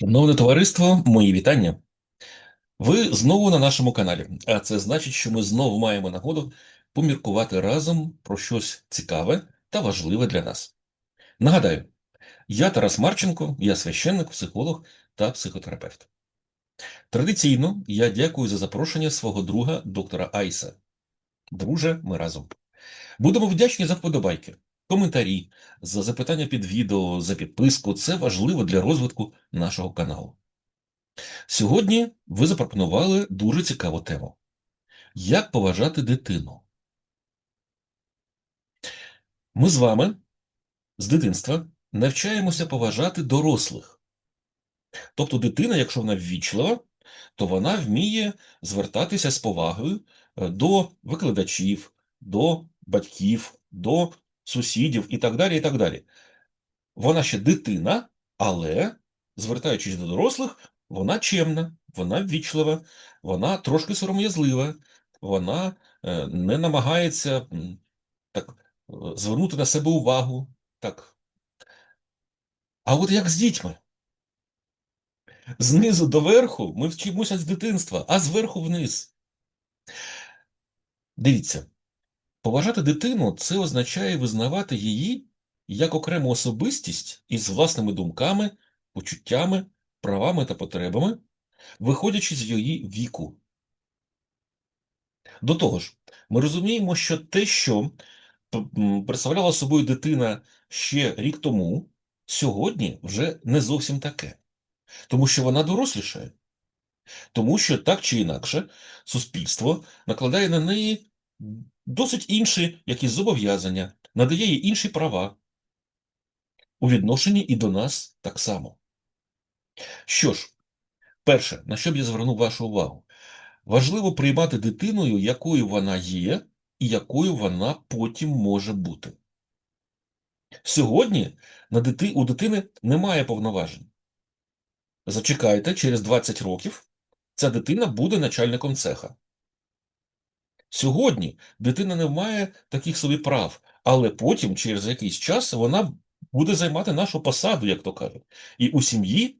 Шановне товариство, мої вітання. Ви знову на нашому каналі, а це значить, що ми знову маємо нагоду поміркувати разом про щось цікаве та важливе для нас. Нагадаю, я Тарас Марченко, я священник, психолог та психотерапевт. Традиційно я дякую за запрошення свого друга доктора Айса. Друже, ми разом. Будемо вдячні за вподобайки, коментарі, за запитання під відео, за підписку. Це важливо для розвитку нашого каналу. Сьогодні ви запропонували дуже цікаву тему. Як поважати дитину? Ми з вами з дитинства навчаємося поважати дорослих. Тобто дитина, якщо вона ввічлива, то вона вміє звертатися з повагою е, до викладачів, до батьків, до сусідів і так далі. і так далі. Вона ще дитина, але, звертаючись до дорослих, вона чемна, вона ввічлива, вона трошки сором'язлива, вона е, не намагається так, е, звернути на себе увагу. Так. А от як з дітьми? Знизу до верху ми вчимося з дитинства, а зверху вниз. Дивіться, поважати дитину це означає визнавати її як окрему особистість із власними думками, почуттями, правами та потребами, виходячи з її віку. До того ж, ми розуміємо, що те, що представляла собою дитина ще рік тому, сьогодні вже не зовсім таке. Тому що вона дорослішає. Тому що так чи інакше суспільство накладає на неї досить інші якісь зобов'язання, надає їй інші права у відношенні і до нас так само. Що ж, перше, на що б я звернув вашу увагу? Важливо приймати дитиною, якою вона є, і якою вона потім може бути. Сьогодні на дити... у дитини немає повноважень. Зачекайте, через 20 років ця дитина буде начальником цеха. Сьогодні дитина не має таких собі прав, але потім, через якийсь час, вона буде займати нашу посаду, як то кажуть. І у сім'ї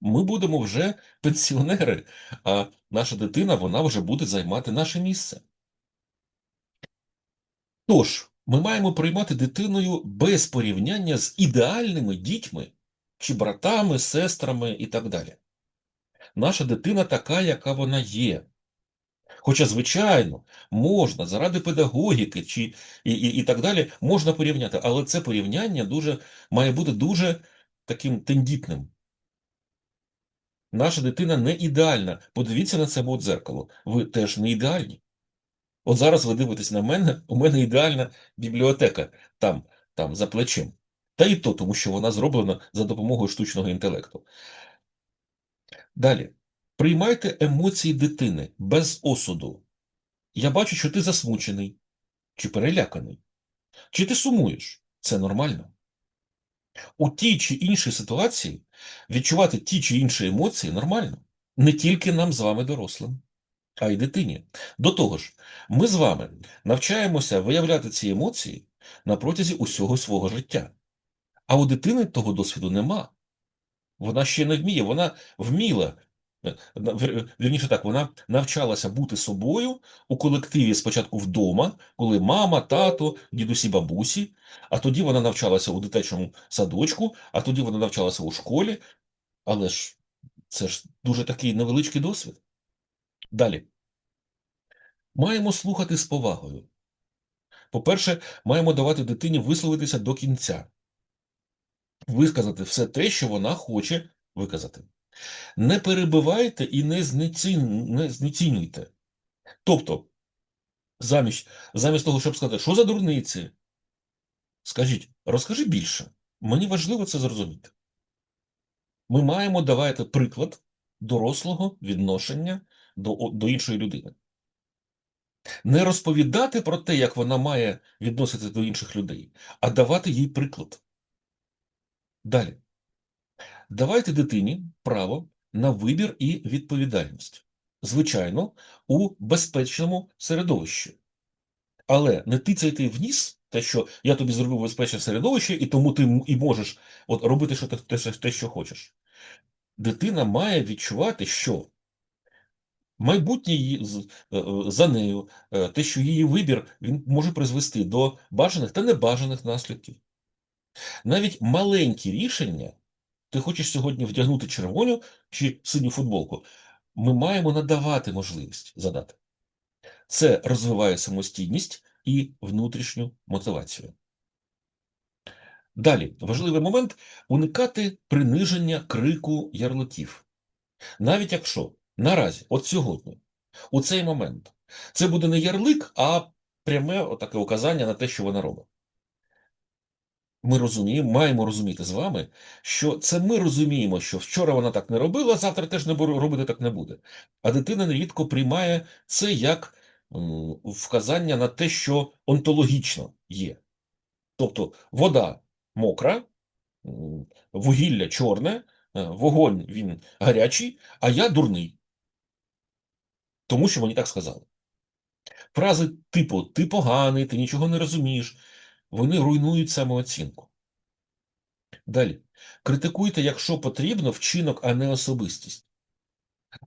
ми будемо вже пенсіонери, а наша дитина вона вже буде займати наше місце. Тож, ми маємо приймати дитиною без порівняння з ідеальними дітьми чи братами, сестрами і так далі. Наша дитина така, яка вона є. Хоча, звичайно, можна заради педагогіки чи і, і, і так далі можна порівняти, але це порівняння дуже має бути дуже таким тендітним. Наша дитина не ідеальна. Подивіться на себе у дзеркало. Ви теж не ідеальні. От зараз ви дивитесь на мене, у мене ідеальна бібліотека там, там за плечем. Та і то, тому що вона зроблена за допомогою штучного інтелекту. Далі. Приймайте емоції дитини без осуду. Я бачу, що ти засмучений чи переляканий. Чи ти сумуєш? Це нормально. У тій чи іншій ситуації відчувати ті чи інші емоції нормально. Не тільки нам з вами дорослим, а й дитині. До того ж, ми з вами навчаємося виявляти ці емоції на протязі усього свого життя. А у дитини того досвіду нема. Вона ще не вміє, вона вміла. Е, Вірніше так, вона навчалася бути собою у колективі спочатку вдома, коли мама, тато, дідусі, бабусі, а тоді вона навчалася у дитячому садочку, а тоді вона навчалася у школі. Але ж це ж дуже такий невеличкий досвід. Далі. Маємо слухати з повагою. По-перше, маємо давати дитині висловитися до кінця, висказати все те, що вона хоче виказати. Не перебивайте і не, знецінюйте. Тобто, замість, замість того, щоб сказати, що за дурниці, скажіть, розкажи більше. Мені важливо це зрозуміти. Ми маємо давати приклад дорослого відношення до, до іншої людини. Не розповідати про те, як вона має відноситися до інших людей, а давати їй приклад. Далі. Давайте дитині право на вибір і відповідальність. Звичайно, у безпечному середовищі. Але не тицяйте в ніс те, що я тобі зробив безпечне середовище, і тому ти і можеш от, робити що те, те, що хочеш. дитина має відчувати, що майбутнє е, е, за нею, е, те, що її вибір він може призвести до бажаних та небажаних наслідків. Навіть маленькі рішення, ти хочеш сьогодні вдягнути червону чи синю футболку, ми маємо надавати можливість задати. Це розвиває самостійність і внутрішню мотивацію. Далі, важливий момент уникати приниження крику ярликів. Навіть якщо наразі, от сьогодні, у цей момент, це буде не ярлик, а пряме отаке указання на те, що вона робить. Ми розуміємо, маємо розуміти з вами, що це ми розуміємо, що вчора вона так не робила, завтра теж не робити так не буде. А дитина нерідко приймає це як вказання на те, що онтологічно є. Тобто вода мокра, вугілля чорне, е, вогонь він гарячий, а я дурний. Тому що мені так сказали. Фрази типу ти поганий, ти нічого не розумієш, вони руйнують самооцінку. Далі. Критикуйте, якщо потрібно, вчинок, а не особистість.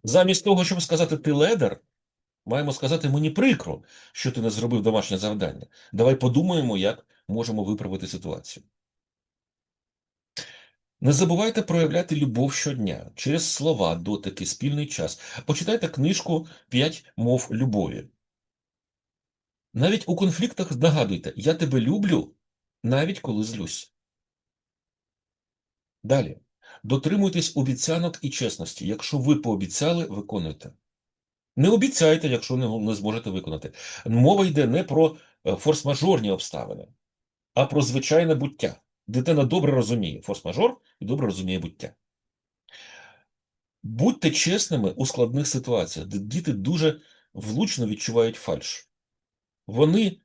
Замість того, щоб сказати ти ледар, маємо сказати мені прикро, що ти не зробив домашнє завдання. Давай подумаємо, як можемо виправити ситуацію. Не забувайте проявляти любов щодня через слова, дотики, спільний час. Почитайте книжку «П'ять мов любові. Навіть у конфліктах нагадуйте, я тебе люблю, навіть коли злюсь. Далі. Дотримуйтесь обіцянок і чесності. Якщо ви пообіцяли, виконуйте. Не обіцяйте, якщо не, зможете виконати. Мова йде не про е, форс-мажорні обставини, а про звичайне буття. Дитина добре розуміє форс-мажор і добре розуміє буття. Будьте чесними у складних ситуаціях, де діти дуже влучно відчувають фальш. Вони,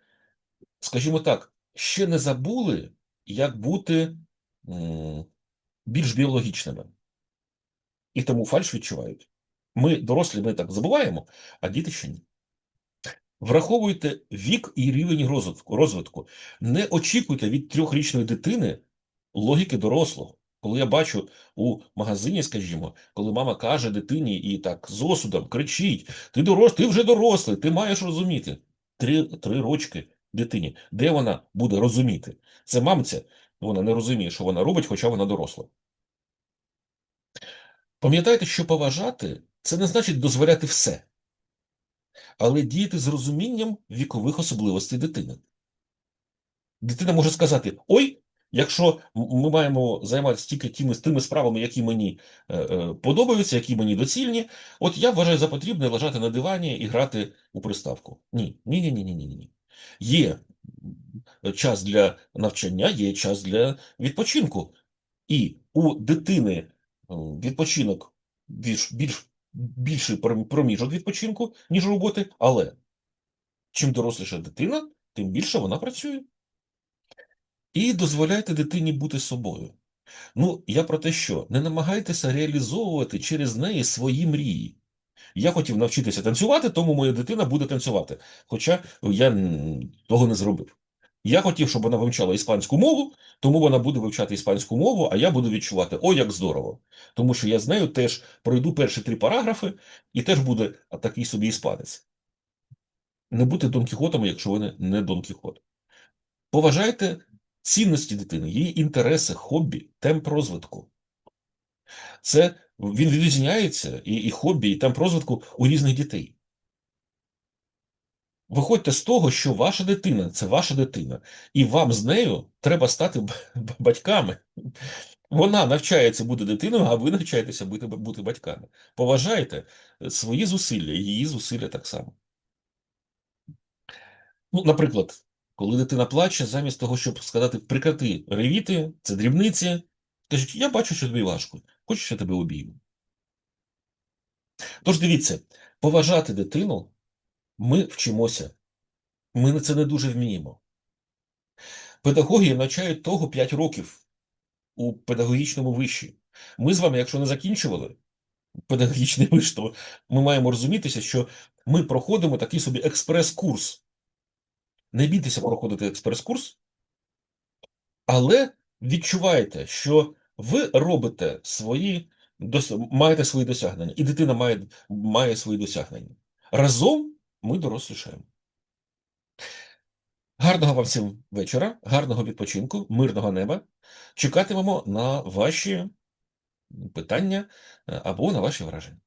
скажімо так, ще не забули, як бути більш біологічними. І тому фальш відчувають. Ми, дорослі, ми так забуваємо, а діти ще ні. Враховуйте вік і рівень розвитку. Не очікуйте від трьохрічної дитини логіки дорослого. Коли я бачу у магазині, скажімо, коли мама каже дитині і так з осудом кричить: ти дорос, ти вже дорослий, ти маєш розуміти. Три, три рочки дитині. Де вона буде розуміти? Це мамця, вона не розуміє, що вона робить, хоча вона доросла. Пам'ятайте, що поважати це не значить дозволяти все, але діяти з розумінням вікових особливостей дитини. Дитина може сказати: Ой, якщо ми маємо займатися тільки тими, тими справами, які мені е, е, подобаються, які мені доцільні, от я вважаю за потрібне лежати на дивані і грати у приставку. Ні, ні, ні, ні, ні, ні, ні. Є час для навчання, є час для відпочинку. І у дитини е, відпочинок більш, більш, більший проміжок відпочинку, ніж роботи, але чим доросліша дитина, тим більше вона працює. І дозволяйте дитині бути собою. Ну, я про те, що не намагайтеся реалізовувати через неї свої мрії. Я хотів навчитися танцювати, тому моя дитина буде танцювати. Хоча я того не зробив. Я хотів, щоб вона вивчала іспанську мову, тому вона буде вивчати іспанську мову, а я буду відчувати, о, як здорово. Тому що я з нею теж пройду перші три параграфи, і теж буде такий собі іспанець. Не бути Дон Кіхотом, якщо ви не- Дон Кіхот. Поважайте цінності дитини, її інтереси, хобі, темп розвитку. Це він відрізняється і, і хобі, і темп розвитку у різних дітей. Виходьте з того, що ваша дитина це ваша дитина, і вам з нею треба стати батьками. Вона навчається бути дитиною, а ви навчаєтеся бути, бути батьками. Поважайте свої зусилля, її зусилля так само. Ну, наприклад, коли дитина плаче, замість того, щоб сказати прекрати ревіти, це дрібниці, кажуть, я бачу, що тобі важко, хочеш, я тебе обійму. Тож дивіться, поважати дитину ми вчимося. Ми це не дуже вміємо. Педагоги навчають того 5 років у педагогічному виші. Ми з вами, якщо не закінчували педагогічний виш, то ми маємо розумітися, що ми проходимо такий собі експрес-курс. Не бійтеся проходити експрес-курс, але відчувайте, що ви робите свої маєте свої досягнення, і дитина має, має свої досягнення. Разом ми дорослішаємо. Гарного вам всім вечора, гарного відпочинку, мирного неба. Чекатимемо на ваші питання е, або на ваші враження.